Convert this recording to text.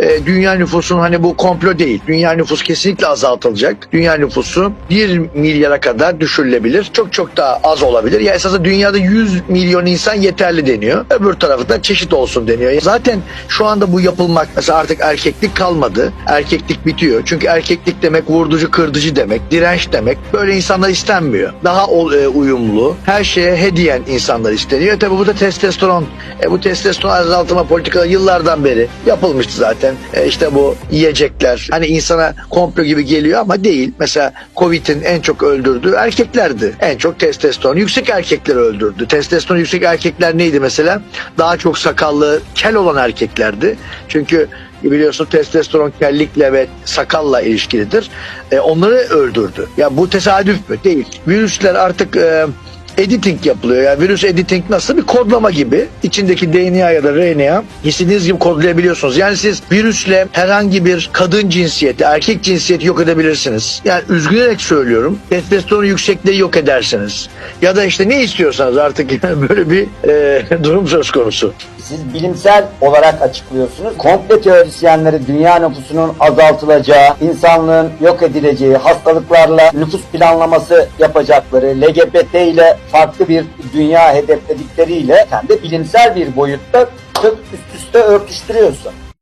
e, dünya nüfusunun hani bu komplo değil. Dünya nüfusu kesinlikle azaltılacak. Dünya nüfusu 1 milyara kadar düşürülebilir. Çok çok daha az olabilir. Ya esasında dünyada 100 milyon insan yeterli deniyor. Öbür tarafı çeşit olsun deniyor. Zaten şu anda bu yapılmak mesela artık erkeklik kalmadı. Erkeklik bitiyor. Çünkü erkeklik demek vurducu kırdıcı demek, direnç demek. Böyle insanlar istenmiyor. Daha e, uyumlu, her şeye hediyen insanlar isteniyor. Tabi bu da testosteron. E, bu testosteron azaltma politikaları yıllardan beri yapılmıştı zaten. E, işte bu yiyecekler hani insana komplo gibi geliyor ama değil. Mesela Covid'in en çok öldürdüğü erkeklerdi. En çok testosteron yüksek erkekleri öldürdü. Testosteron yüksek erkekler neydi mesela? Daha çok sakallı, kel olan erkeklerdi. Çünkü biliyorsun testosteron kellikle ve sakalla ilişkilidir. E, onları öldürdü. Ya bu tesadüf mü? Değil. Virüsler artık e, editing yapılıyor. Yani virüs editing nasıl bir kodlama gibi içindeki DNA ya da RNA istediğiniz gibi kodlayabiliyorsunuz. Yani siz virüsle herhangi bir kadın cinsiyeti, erkek cinsiyeti yok edebilirsiniz. Yani üzgünerek söylüyorum. Testosteron yüksekliği yok edersiniz. Ya da işte ne istiyorsanız artık böyle bir e, durum söz konusu. Siz bilimsel olarak açıklıyorsunuz. Komple teorisyenleri dünya nüfusunun azaltılacağı, insanlığın yok edileceği, hastalıklarla nüfus planlaması yapacakları, LGBT ile farklı bir dünya hedefledikleriyle kendi bilimsel bir boyutta çok üst üste örtüştürüyorsun.